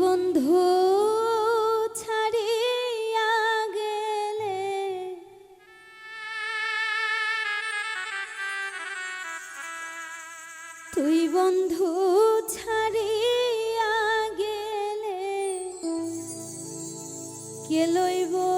বন্ধু ছাড়িয়া গেলে। তুই বন্ধু ছাড়িয়া গেলে। কে লইব?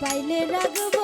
পাইলে রাখব